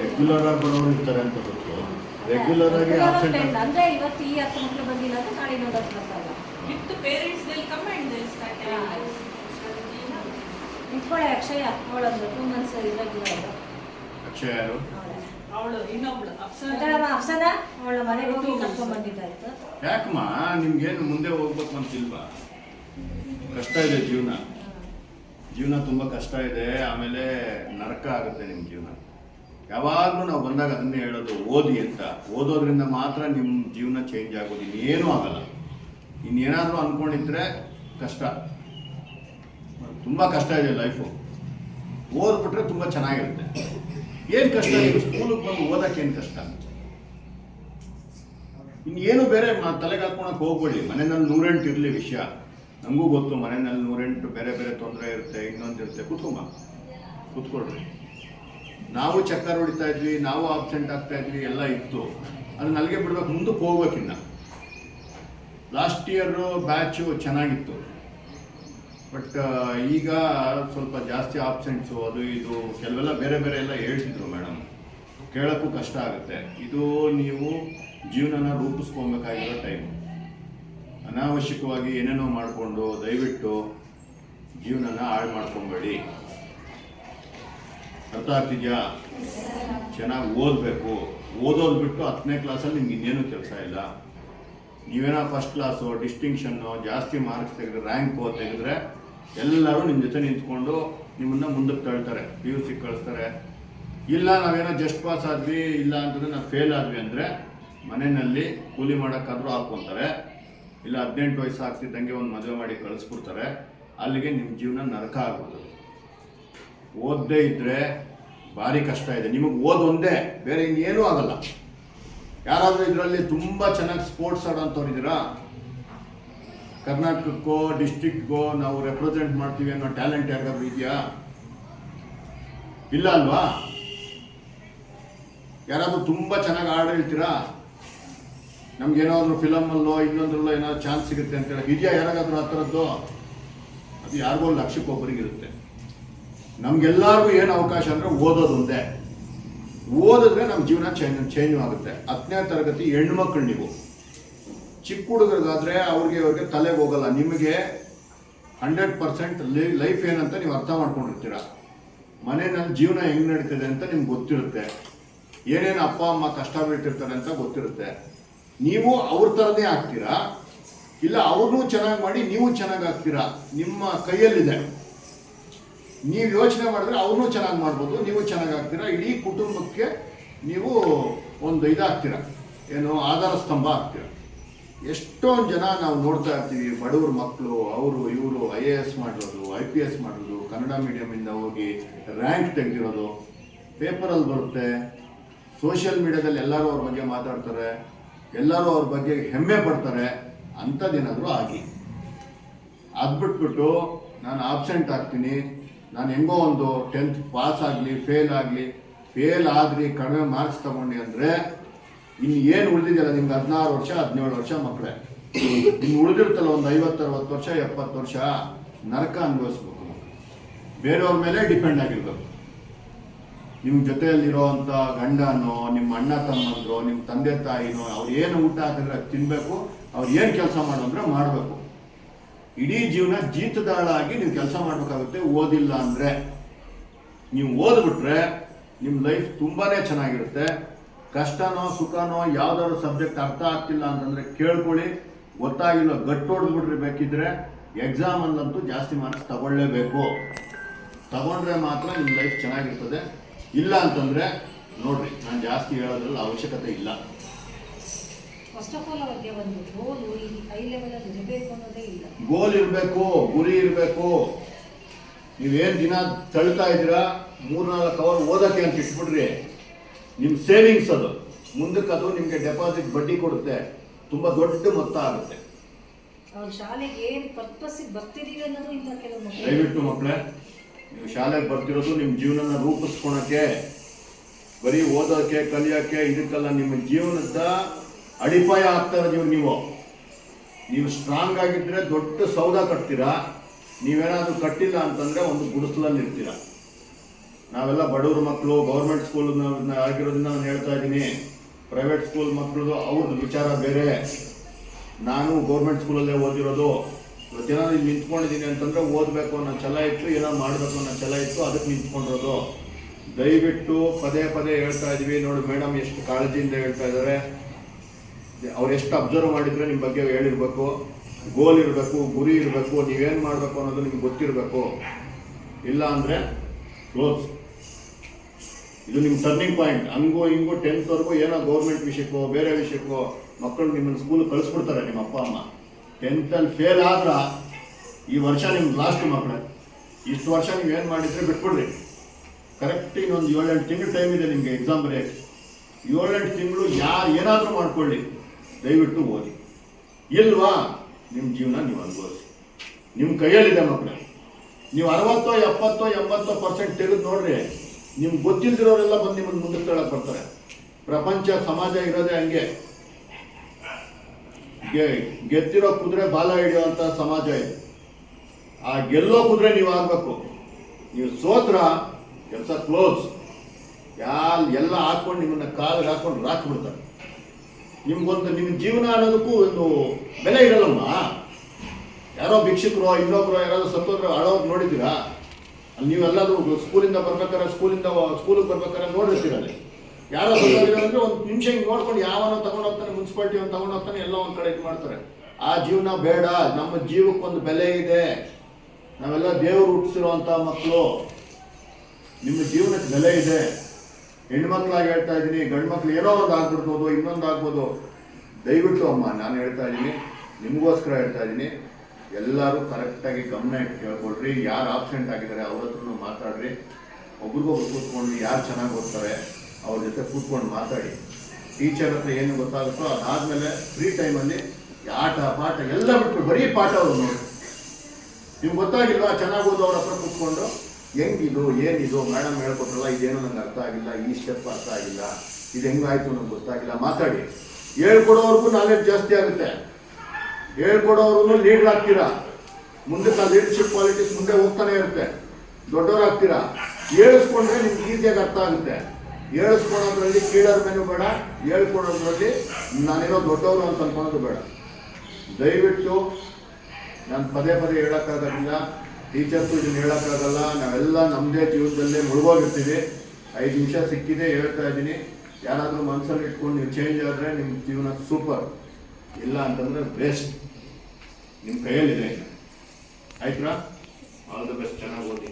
Regular ಆಗಿ ಬರೋರು ಇರ್ತಾರೆ ಅಂತ ಗೊತ್ತು. ರೆಗ್ಯುಲರ್ ಆಗಿ ಆಬ್ಸೆಂಟ್ ಅಂದ್ರೆ ಇವತ್ತು ಈ ಹತ್ತು ಮಕ್ಕಳು ಬಂದಿಲ್ಲ ಅಂದ್ರೆ ನಾಳೆ ಇನ್ನೊಂದು ಹತ್ತು ಬರ್ತಾರೆ ವಿತ್ ಪೇರೆಂಟ್ಸ್ ದಲ್ಲಿ us. ನಿಂತ್ಕೊಳ್ಳೆ ಅಕ್ಷಯ ಅವಳೊಂದು ಟೂ ಮಂತ್ಸ್ ಇರೋದಿಲ್ಲ ಅಕ್ಷಯ ಯಾರು? ಅವಳು. ಇನ್ನೊಬ್ಳು ಅಪ್ಸರ. ಅಫ್ಸನ ಅವಳ ಮನೆಗೆ ಹೋಗಿ ಕರ್ಕೊಂಡ್ ಬಂದಿದ್ದಾಯ್ತು ಯಾಕಮ್ಮ? ನಿಮ್ಗೇನು ಮುಂದೆ ಹೋಗ್ಬೇಕು ಅಂತಿಲ್ವಾ? ಕಷ್ಟ ಇದೆ ಜೀವನ. ಜೀವನ ತುಂಬಾ ಕಷ್ಟ ಇದೆ. ಆಮೇಲೆ ನರಕ ಆಗುತ್ತೆ ನಿಮ್ಮ ಜೀವನ. ಯಾವಾಗಲೂ ನಾವು ಬಂದಾಗ ಅದನ್ನೇ ಹೇಳೋದು ಓದಿ ಅಂತ. ಓದೋದ್ರಿಂದ ಮಾತ್ರ ನಿಮ್ಮ ಜೀವನ ಚೇಂಜ್ ಆಗೋದು. ಇನ್ನೇನೂ ಆಗಲ್ಲ. ಇನ್ನೇನಾದರೂ ಅಂದ್ಕೊಂಡಿದ್ರೆ ಕಷ್ಟ. ತುಂಬ ಕಷ್ಟ ಇದೆ ಲೈಫು ಓದ್ಬಿಟ್ರೆ ತುಂಬ ಚೆನ್ನಾಗಿರುತ್ತೆ. ಏನು ಕಷ್ಟ? ಇದೆ ಸ್ಕೂಲಿಗೆ ಬಂದು ಏನು ಕಷ್ಟ? ಇನ್ನೇನು ಬೇರೆ ತಲೆಗೆ ಹಾಕ್ಕೊಳಕ್ಕೆ ಹೋಗ್ಬೇಡಿ. ಮನೆಯಲ್ಲಿ ನೂರೆಂಟು ಇರಲಿ ವಿಷಯ. ನಮಗೂ ಗೊತ್ತು ಮನೆಯಲ್ಲಿ ನೂರೆಂಟು ಬೇರೆ ಬೇರೆ ತೊಂದರೆ ಇರುತ್ತೆ, ಇನ್ನೊಂದು ಇರುತ್ತೆ. ಕುತ್ಕೊಂಬ. ಕುತ್ಕೊಳ್ರಿ. ನಾವು ಚಕ್ಕರ್ ಹೊಡಿತಾ ಇದ್ವಿ, ನಾವು ಆಬ್ಸೆಂಟ್ ಆಗ್ತಾ ಇದ್ವಿ, ಎಲ್ಲ ಇತ್ತು. ಅದು ನಲ್ಗೆ ಬಿಡ್ಬೇಕು, ಮುಂದಕ್ಕೆ ಹೋಗ್ಬೇಕಿನ್ನ. ಲಾಸ್ಟ್ ಇಯರ್ ಬ್ಯಾಚು ಚೆನ್ನಾಗಿತ್ತು. ಬಟ್ ಈಗ ಸ್ವಲ್ಪ ಜಾಸ್ತಿ ಆಬ್ಸೆಂಟ್ಸು ಅದು ಇದು, ಕೆಲವೆಲ್ಲ ಬೇರೆ ಬೇರೆ ಎಲ್ಲ ಹೇಳ್ತಿದ್ರು ಮೇಡಮ್ ಕೇಳೋಕ್ಕೂ ಕಷ್ಟ ಆಗುತ್ತೆ. ಇದು ನೀವು ಜೀವನನ ರೂಪಿಸ್ಕೊಬೇಕಾಗಿರೋ ಟೈಮ್ ಅನಾವಶ್ಯಕವಾಗಿ ಏನೇನೋ ಮಾಡಿಕೊಂಡು ದಯವಿಟ್ಟು ಜೀವನನ ಹಾಳು ಮಾಡ್ಕೊಬೇಡಿ. ಅರ್ಥ ಆಗ್ತಿದ್ಯಾ ಚೆನ್ನಾಗಿ ಓದಬೇಕು. ಓದೋದು ಬಿಟ್ಟು ಹತ್ತನೇ ಕ್ಲಾಸಲ್ಲಿ ನಿಮ್ಗೆ ಇನ್ನೇನು ಕೆಲಸ ಇಲ್ಲ. ನೀವೇನೋ ಫಸ್ಟ್ ಕ್ಲಾಸು ಡಿಸ್ಟಿಂಕ್ಷನ್ನು ಜಾಸ್ತಿ ಮಾರ್ಕ್ಸ್ ತೆಗೆದ್ರೆ ರ್ಯಾಂಕು ತೆಗೆದ್ರೆ ಎಲ್ಲರೂ ನಿಮ್ಮ ಜೊತೆ ನಿಂತ್ಕೊಂಡು ನಿಮ್ಮನ್ನು ಮುಂದಕ್ಕೆ ತಳ್ತಾರೆ ಪಿ ಯು ಸಿ ಕಳಿಸ್ತಾರೆ. ಇಲ್ಲ, ನಾವೇನೋ ಜಸ್ಟ್ ಪಾಸ್ ಆದ್ವಿ, ಇಲ್ಲ ಅಂತಂದ್ರೆ ನಾವು ಫೇಲ್ ಆದ್ವಿ ಅಂದರೆ ಮನೆಯಲ್ಲಿ ಕೂಲಿ ಮಾಡೋಕ್ಕಾದ್ರೂ ಹಾಕ್ಕೊತಾರೆ. ಇಲ್ಲ, ಹದಿನೆಂಟು ವಯಸ್ಸು ಆಗ್ತಿದ್ದಂಗೆ ಒಂದು ಮದುವೆ ಮಾಡಿ ಕಳಿಸ್ಬಿಡ್ತಾರೆ. ಅಲ್ಲಿಗೆ ನಿಮ್ಮ ಜೀವನ ನರಕ ಆಗ್ಬಿಡ್ತದೆ. ಓದದೇ ಇದ್ದರೆ ಭಾರಿ ಕಷ್ಟ ಇದೆ. ನಿಮಗೆ ಓದು ಒಂದೇ ಬೇರೆ ಇನ್ನೇನೂ ಆಗಲ್ಲ. ಯಾರಾದರೂ ಇದರಲ್ಲಿ ತುಂಬ ಚೆನ್ನಾಗಿ ಸ್ಪೋರ್ಟ್ಸ್ ಆಡೋಂಥವ್ರಿದ್ದೀರಾ ಕರ್ನಾಟಕಕ್ಕೋ ಡಿಸ್ಟಿಕ್ಗೋ ನಾವು ರೆಪ್ರೆಸೆಂಟ್ ಮಾಡ್ತೀವಿ ಅನ್ನೋ ಟ್ಯಾಲೆಂಟ್ ಯಾರಿಗಾದ್ರೂ ಇದೆಯಾ? ಇಲ್ಲ ಅಲ್ವಾ? ಯಾರಾದರೂ ತುಂಬ ಚೆನ್ನಾಗಿ ಆಡಿರ್ತೀರಾ ಹೇಳ್ತೀರಾ ನಮ್ಗೆ ಏನಾದ್ರು ಫಿಲಮಲ್ಲೋ, ಇನ್ನೊಂದ್ರಲ್ಲೋ ಏನಾದ್ರು ಚಾನ್ಸ್ ಸಿಗುತ್ತೆ ಅಂತ ಹೇಳಿ. ಇದೆಯಾ ಯಾರಾಗಾದರೂ ಆ ಥರದ್ದು? ಅದು ಯಾರಿಗೋ ಲಕ್ಷಕ್ಕೊಬ್ಬರಿಗಿರುತ್ತೆ. ನಮ್ಗೆಲ್ಲರಿಗೂ ಏನು ಅವಕಾಶ ಅಂದರೆ ಓದೋದೊಂದೇ ಓದಿದ್ರೆ ನಮ್ಮ ಜೀವನ ಚೇಂಜ್ ಚೇಂಜ್ ಆಗುತ್ತೆ. ಹತ್ತನೇ ತರಗತಿ ಹೆಣ್ಮಕ್ಳು ನೀವು. ಚಿಕ್ಕ ಹುಡುಗರಿಗಾದ್ರೆ ಅವ್ರಿಗೆ ಅವ್ರಿಗೆ ತಲೆಗೆ ಹೋಗಲ್ಲ. ನಿಮಗೆ ಹಂಡ್ರೆಡ್ ಪರ್ಸೆಂಟ್ ಲೈಫ್ ಏನಂತ ನೀವು ಅರ್ಥ ಮಾಡ್ಕೊಂಡಿರ್ತೀರ. ಮನೆಯಲ್ಲಿ ಜೀವನ ಹೆಂಗ್ ನಡೀತದೆ ಅಂತ ನಿಮ್ಗೆ ಗೊತ್ತಿರುತ್ತೆ. ಏನೇನು ಅಪ್ಪ, ಅಮ್ಮ ಕಷ್ಟ ಬೀಳ್ತಿರ್ತಾರೆ ಅಂತ ಗೊತ್ತಿರುತ್ತೆ. ನೀವು ಅವ್ರ ಥರನೇ ಆಗ್ತೀರಾ? ಇಲ್ಲ ಅವ್ರನ್ನೂ ಚೆನ್ನಾಗಿ ಮಾಡಿ ನೀವು ಚೆನ್ನಾಗಿ ಆಗ್ತೀರಾ? ನಿಮ್ಮ ಕೈಯಲ್ಲಿದೆ. ನೀವು ಯೋಚನೆ ಮಾಡಿದ್ರೆ ಅವ್ರನ್ನೂ ಚೆನ್ನಾಗಿ ಮಾಡ್ಬೋದು, ನೀವು ಚೆನ್ನಾಗಿ ಆಗ್ತೀರಾ, ಇಡೀ ಕುಟುಂಬಕ್ಕೆ ನೀವು ಒಂದು ಇದಾಗ್ತೀರ, ಏನು ಆಧಾರ ಸ್ತಂಭ ಆಗ್ತೀರ? ಎಷ್ಟೊಂದು ಜನ ನಾವು ನೋಡ್ತಾ ಇರ್ತೀವಿ, ಬಡವ್ರ ಮಕ್ಕಳು ಅವರು, ಇವರು, ಐ ಎ ಎಸ್ ಮಾಡಿರೋದು, ಐ ಪಿ ಎಸ್ ಮಾಡೋದು ಕನ್ನಡ ಮೀಡಿಯಮಿಂದ ಹೋಗಿ ರ್ಯಾಂಕ್ ತೆಗೆದಿರೋದು ಪೇಪರಲ್ಲಿ ಬರುತ್ತೆ ಸೋಷಿಯಲ್ ಮೀಡಿಯಾದಲ್ಲಿ ಎಲ್ಲರೂ ಅವ್ರ ಬಗ್ಗೆ ಮಾತಾಡ್ತಾರೆ, ಎಲ್ಲರೂ ಅವ್ರ ಬಗ್ಗೆ ಹೆಮ್ಮೆ ಪಡ್ತಾರೆ ಅಂಥದ್ದೇನಾದರೂ ಆಗಿ. ಅದು ಬಿಟ್ಬಿಟ್ಟು ನಾನು ಆಬ್ಸೆಂಟ್ ಆಗ್ತೀನಿ ನಾನು ಹೆಂಗೋ ಒಂದು ಟೆಂತ್ ಪಾಸ್ ಆಗಲಿ ಫೇಲ್ ಆಗಲಿ ಫೇಲ್ ಆದ್ರಿ, ಕಡಿಮೆ ಮಾರ್ಕ್ಸ್ ತಗೊಂಡು ಅಂದರೆ ಇನ್ನು ಏನು ಉಳಿದಿದೆಯಲ್ಲ ನಿಮ್ಗೆ ಹದಿನಾರು ವರ್ಷ, ಹದಿನೇಳು ವರ್ಷ ಮಕ್ಕಳೇ ಇನ್ನು ಉಳಿದಿರ್ತಲ್ಲ ಒಂದು ಐವತ್ತು ಅರವತ್ತು ವರ್ಷ, ಎಪ್ಪತ್ತು ವರ್ಷ ನರಕ ಅನುಭವಿಸ್ಬೇಕು ಬೇರೆಯವ್ರ ಮೇಲೆ ಡಿಪೆಂಡ್ ಆಗಿರ್ಬೇಕು. ನಿಮ್ಮ ಜೊತೆಯಲ್ಲಿರೋವಂಥ ಗಂಡನೋ, ನಿಮ್ಮ ಅಣ್ಣ ತಮ್ಮಂದ್ರೋ, ನಿಮ್ಮ ತಂದೆ ತಾಯಿನೋ, ಅವ್ರು ಏನು ಊಟ ಹಾಕಿದ್ರೆ ತಿನ್ನಬೇಕು ಅವ್ರು ಏನು ಕೆಲಸ ಮಾಡು ಮಾಡಬೇಕು. ಇಡೀ ಜೀವನ ಜೀತದಾಳಾಗಿ ನೀವು ಕೆಲಸ ಮಾಡಬೇಕಾಗುತ್ತೆ, ಓದಿಲ್ಲ ಅಂದರೆ. ನೀವು ಓದ್ಬಿಟ್ರೆ ನಿಮ್ಮ ಲೈಫ್ ತುಂಬಾನೇ ಚೆನ್ನಾಗಿರುತ್ತೆ. ಕಷ್ಟನೋ ಸುಖನೋ ಯಾವ್ದಾದ್ರು ಸಬ್ಜೆಕ್ಟ್ ಅರ್ಥ ಆಗ್ತಿಲ್ಲ ಅಂತಂದ್ರೆ ಕೇಳ್ಕೊಳ್ಳಿ. ಗೊತ್ತಾಗಿಲ್ಲ ಗಟ್ಟು ಹೊಡೆದ್ಬಿಟ್ರೆ ಬೇಕಿದ್ರೆ ಎಕ್ಸಾಮಲ್ಲಂತೂ ಜಾಸ್ತಿ ಮಾರ್ಕ್ಸ್ ತಗೊಳ್ಳೇಬೇಕು. ತಗೊಂಡ್ರೆ ಮಾತ್ರ ನಿಮ್ಮ ಲೈಫ್ ಚೆನ್ನಾಗಿರ್ತದೆ. ಇಲ್ಲ ಅಂತಂದ್ರೆ, ನೋಡ್ರಿ, ನಾನು ಜಾಸ್ತಿ ಹೇಳೋದ್ರಲ್ಲಿ ಅವಶ್ಯಕತೆ ಇಲ್ಲ. ಫಸ್ಟ್ ಆಫ್ ಆಲ್ ಅವ್ರಿಗೆ ಒಂದು ಗೋಲು ಈ ಹೈ ಲೆವೆಲಲ್ಲಿ ಇರಬೇಕು ಅನ್ನೋದೇ ಇಲ್ಲ. ಗೋಲ್ ಇರಬೇಕು ಗುರಿ ಇರಬೇಕು. ನೀವೇನು ದಿನ ತಳ್ತಾ ಇದ್ದೀರಾ? ಮೂರ್ನಾಲ್ಕು ಅವರ್ ಓದಕ್ಕೆ ಅಂತ ಇಟ್ಬಿಡ್ರಿ ನಿಮ್ಮ ಸೇವಿಂಗ್ಸ್ ಅದು. ಮುಂದಕ್ಕೆ ಅದು ನಿಮಗೆ ಡೆಪಾಸಿಟ್ ಬಡ್ಡಿ ಕೊಡುತ್ತೆ. ತುಂಬ ದೊಡ್ಡ ಮೊತ್ತ ಆಗುತ್ತೆ. ಅವ್ರ ಶಾಲೆಗೆ ಏನು ಪರ್ಪಸ್ಸಿಗೆ ಬರ್ತಿದೀವಿ ಅನ್ನೋದು ಇಂಥ ಕೆಲವು ಮಕ್ಕಳು ದಯವಿಟ್ಟು ಮಕ್ಕಳೇ ನೀವು ಶಾಲೆಗೆ ಬರ್ತಿರೋದು ನಿಮ್ಮ ಜೀವನನ ರೂಪಿಸ್ಕೊಳಕ್ಕೆ ಬರೀ ಓದೋಕೆ ಕಲಿಯೋಕೆ ಇದಕ್ಕೆಲ್ಲ ನಿಮ್ಮ ಜೀವನದ ಅಡಿಪಾಯ ಆಗ್ತಾ ಇರೋದು ನೀವು. ನೀವು ಸ್ಟ್ರಾಂಗ್ ಆಗಿದ್ರೆ ದೊಡ್ಡ ಸೌಧ ಕಟ್ತೀರಾ? ನೀವೇನಾದರೂ ಕಟ್ಟಿಲ್ಲ ಅಂತಂದ್ರೆ ಒಂದು ಗುಡಿಸಲಲ್ಲಿ ಇರ್ತೀರ? ನಾವೆಲ್ಲ ಬಡವ್ರ ಮಕ್ಕಳು ಗೌರ್ಮೆಂಟ್ ಸ್ಕೂಲ್ ಆಗಿರೋದನ್ನ ನಾನು ಹೇಳ್ತಾ ಇದ್ದೀನಿ. ಪ್ರೈವೇಟ್ ಸ್ಕೂಲ್ ಮಕ್ಕಳದು ಅವ್ರದ್ದು ವಿಚಾರ ಬೇರೆ. ನಾನು ಗೌರ್ಮೆಂಟ್ ಸ್ಕೂಲಲ್ಲೇ ಓದಿರೋದು. ಜನ ನೀನು ನಿಂತ್ಕೊಂಡಿದ್ದೀನಿ ಅಂತಂದ್ರೆ ಓದಬೇಕು ಅನ್ನೋ ಛಲ ಇತ್ತು, ಏನೋ ಮಾಡಬೇಕು ಅನ್ನೋ ಛಲ ಇತ್ತು, ಅದಕ್ಕೆ ನಿಂತ್ಕೊಂಡಿರೋದು. ದಯವಿಟ್ಟು ಪದೇ ಪದೇ ಹೇಳ್ತಾ ಇದೀವಿ ನೋಡಿ ಮೇಡಮ್ ಎಷ್ಟು ಕಾಳಜಿಯಿಂದ ಹೇಳ್ತಾ ಇದ್ದಾರೆ. ಅವ್ರು ಎಷ್ಟು ಅಬ್ಸರ್ವ್ ಮಾಡಿದ್ರೆ ನಿಮ್ಮ ಬಗ್ಗೆ ಹೇಳಿರ್ಬೇಕು ಗೋಲ್ ಇರಬೇಕು, ಗುರಿ ಇರಬೇಕು, ನೀವೇನು ಮಾಡಬೇಕು ಅನ್ನೋದು ನಿಮ್ಗೆ ಗೊತ್ತಿರಬೇಕು. ಇಲ್ಲ ಅಂದರೆ ಕ್ಲೋಸ್ ಇದು ನಿಮ್ಮ ಟರ್ನಿಂಗ್ ಪಾಯಿಂಟ್ ಹಂಗೋ ಹಿಂಗೋ ಟೆಂತ್ವರೆಗೂ ಏನೋ ಗೌರ್ಮೆಂಟ್ ವಿಷಯಕ್ಕೋ, ಬೇರೆ ವಿಷಯಕ್ಕೋ ಮಕ್ಕಳು ನಿಮ್ಮನ್ನು ಸ್ಕೂಲ್ ಕಳಿಸ್ಬಿಡ್ತಾರೆ ನಿಮ್ಮ ಅಪ್ಪ, ಅಮ್ಮ. ಟೆಂತಲ್ಲಿ ಫೇಲ್ ಆದ್ರೆ ಈ ವರ್ಷ ನಿಮ್ಮ ಲಾಸ್ಟ್ ಮಕ್ಕಳು ಇಷ್ಟು ವರ್ಷ ನೀವು ಏನು ಮಾಡಿದ್ರೆ ಬಿಟ್ಬಿಡ್ರಿ. ಕರೆಕ್ಟ್ ಇನ್ನೊಂದು ಏಳೆಂಟು ತಿಂಗಳು ಟೈಮ್ ಇದೆ ನಿಮಗೆ ಎಕ್ಸಾಮ್ ಬರೆಯೋಕ್ಕೆ ಏಳೆಂಟು ತಿಂಗಳು ಯಾರು ಏನಾದರೂ ಮಾಡ್ಕೊಳ್ಳಿ. ದಯವಿಟ್ಟು ಓದಿ. ಇಲ್ವಾ? ನಿಮ್ಮ ಜೀವನ ನೀವು ಅನುಭವಿಸಿ. ನಿಮ್ಮ ಕೈಯಲ್ಲಿದೆ ಮಕ್ಕಳೇ ನೀವು ಅರವತ್ತೋ, ಎಪ್ಪತ್ತೋ, ಎಂಬತ್ತೋ ಪರ್ಸೆಂಟ್ ತೆಗೆದು ನೋಡ್ರಿ, ನಿಮ್ಗೆ ಗೊತ್ತಿಲ್ದಿರೋರೆಲ್ಲ ಬಂದು ನಿಮ್ಮನ್ನು ಮುಂದಕ್ಕೆ ಕೇಳಕ್ಕೆ ಬರ್ತಾರೆ. ಪ್ರಪಂಚ, ಸಮಾಜ ಇರೋದೇ ಹಂಗೆ. ಗೆದ್ದಿರೋ ಕುದುರೆ ಬಾಲ ಹಿಡಿಯುವಂತ ಸಮಾಜ ಇದೆ. ಆ ಗೆಲ್ಲೋ ಕುದುರೆ ನೀವು ಆಗ್ಬೇಕು. ನೀವು ಸೋತ್ರ, ಕೆಲಸ ಕ್ಲೋಸ್ ಯಾಲ್ ಎಲ್ಲ ಹಾಕೊಂಡು ನಿಮ್ಮನ್ನ ಕಾಲಿಗೆ ಹಾಕೊಂಡು ರಾಕ್ ಬಿಡ್ತಾರೆ. ನಿಮ್ಗೊಂದು ನಿಮ್ಮ ಜೀವನ ಅನ್ನೋದಕ್ಕೂ ಒಂದು ಬೆಲೆ ಇರಲ್ಲಮ್ಮ. ಯಾರೋ ಭಿಕ್ಷುಕರು, ಇನ್ನೊಬ್ರು ಯಾರಾದ್ರೂ ಸತ್ತೋದ್ರು ಅಳೋರು ನೋಡಿದ್ದೀರಾ? ಅಲ್ಲಿ ನೀವೆಲ್ಲಾದ್ರೂ ಸ್ಕೂಲಿಂದ ಬರ್ಬೇಕಾದ್ರೆ ಸ್ಕೂಲಿಂದ ಸ್ಕೂಲಿಗೆ ಬರ್ಬೇಕಾದ್ರೆ ನೋಡಿರ್ತೀರ ಅಲ್ಲಿ ಯಾರೋ ಅಂದ್ರೆ ಒಂದು ನಿಮಿಷ ಹಿಂಗೆ ನೋಡ್ಕೊಂಡು ಯಾವನೋ ತಗೊಂಡು ಹೋಗ್ತಾನೆ, ಮುನ್ಸಿಪಾಲ್ಟಿ ಒಂದು ತಗೊಂಡು ಹೋಗ್ತಾನೆ, ಎಲ್ಲ ಒಂದು ಕಡೆ ಇದು ಮಾಡ್ತಾರೆ. ಆ ಜೀವನ ಬೇಡ. ನಮ್ಮ ಜೀವಕ್ಕೊಂದು ಬೆಲೆ ಇದೆ. ನಾವೆಲ್ಲ ದೇವರು ಹುಟ್ಟಿಸಿರುವಂತ ಮಕ್ಕಳು. ನಿಮ್ಮ ಜೀವನಕ್ಕೆ ಬೆಲೆ ಇದೆ. ಹೆಣ್ಮಕ್ಳಾಗಿ ಹೇಳ್ತಾ ಇದ್ದೀನಿ ಗಂಡು ಮಕ್ಳು ಏನೋ ಒಂದು ಆಗ್ಬಿಡ್ಬೋದು, ಇನ್ನೊಂದು ಆಗ್ಬೋದು. ದಯವಿಟ್ಟು ಅಮ್ಮ, ನಾನು ಹೇಳ್ತಾ ಇದ್ದೀನಿ, ನಿಮಗೋಸ್ಕರ ಹೇಳ್ತಾ ಇದ್ದೀನಿ. ಎಲ್ಲರೂ ಕರೆಕ್ಟಾಗಿ ಗಮನ ಇಟ್ಟು ಕೇಳ್ಕೊಳ್ರಿ. ಯಾರು ಆಬ್ಸೆಂಟ್ ಆಗಿದ್ದಾರೆ ಅವ್ರ ಹತ್ರನೂ ಮಾತಾಡ್ರಿ. ಒಬ್ರಿಗೊಬ್ರು ಕೂತ್ಕೊಂಡು ಯಾರು ಚೆನ್ನಾಗಿ ಓದ್ತಾರೆ, ಅವ್ರ ಜೊತೆ ಕೂತ್ಕೊಂಡು ಮಾತಾಡಿ. ಟೀಚರ್ ಹತ್ರ ಏನು ಗೊತ್ತಾಗುತ್ತೋ ಅದಾದಮೇಲೆ ಫ್ರೀ ಟೈಮಲ್ಲಿ ಆಟ, ಪಾಠ ಎಲ್ಲ ಬಿಟ್ಟು ಬರೀ ಪಾಠ ಅವ್ರು ನೋಡಿ ನಿಮ್ಗೆ ಗೊತ್ತಾಗಿಲ್ವಾ ಚೆನ್ನಾಗಿ ಅವ್ರ ಹತ್ರ ಕೂತ್ಕೊಂಡು? ಹೆಂಗಿದು ಏನಿದು? ಮೇಡಮ್ ಹೇಳ್ಕೊಟ್ರಲ್ಲ, ಇದೇನು ನಂಗೆ ಅರ್ಥ ಆಗಿಲ್ಲ, ಈ ಸ್ಟೆಪ್ ಅರ್ಥ ಆಗಿಲ್ಲ. ಇದು ಹೆಂಗಾಯ್ತು ನಂಗೆ ಗೊತ್ತಾಗಿಲ್ಲ. ಮಾತಾಡಿ. ಹೇಳ್ಕೊಡೋರ್ಗು ನಾಲೆಜ್ ಜಾಸ್ತಿ ಆಗುತ್ತೆ. ಹೇಳ್ಕೊಡೋರ್ಗು ಲೀಡರ್ ಆಗ್ತೀರಾ? ಮುಂದೆ ಆ ಲೀಡರ್ಶಿಪ್ ಕ್ವಾಲಿಟೀಸ್ ಮುಂದೆ ಹೋಗ್ತಾನೆ ಇರುತ್ತೆ. ದೊಡ್ಡವರಾಗ್ತೀರಾ? ಹೇಳಿಸ್ಕೊಂಡ್ರೆ ನಿಮ್ಗೆ ಈಸಿಯಾಗಿ ಅರ್ಥ ಆಗುತ್ತೆ. ಹೇಳಿಸ್ಕೊಳೋದ್ರಲ್ಲಿ ಕೀಳರ್ ಮೇನೂ ಬೇಡ, ಹೇಳ್ಕೊಡೋದ್ರಲ್ಲಿ ನಾನೇನೋ ದೊಡ್ಡವರು ಅಂತ ಅನ್ಕೊಳೋದು ಬೇಡ. ದಯವಿಟ್ಟು ನಾನು ಪದೇ ಪದೇ ಹೇಳೋಕ್ಕಾಗೋದಿಲ್ಲ. ಟೀಚರ್ಸು ಇದನ್ನ ಹೇಳೋಕ್ಕಾಗಲ್ಲ, ನಾವೆಲ್ಲ ನಮ್ಮದೇ ಜೀವನದಲ್ಲೇ ಮುಳುಗೋಗಿರ್ತೀವಿ. ಐದು ನಿಮಿಷ ಸಿಕ್ಕಿದೆ, ಹೇಳ್ತಾ ಇದ್ದೀನಿ. ಯಾರಾದರೂ ಮನಸ್ಸಲ್ಲಿ ಇಟ್ಕೊಂಡು ನೀವು ಚೇಂಜ್ ಆದರೆ ನಿಮ್ಮ ಜೀವನ ಸೂಪರ್ ಇಲ್ಲ ಅಂತಂದರೆ ಬೆಸ್ಟ್ ನಿಮ್ಮ ಕೈಯಲ್ಲಿದೆ. ಆಯ್ತಾ ಆಲ್ ದ ಬೆಸ್ಟ್ ಚೆನ್ನಾಗಿ ಓದಿ.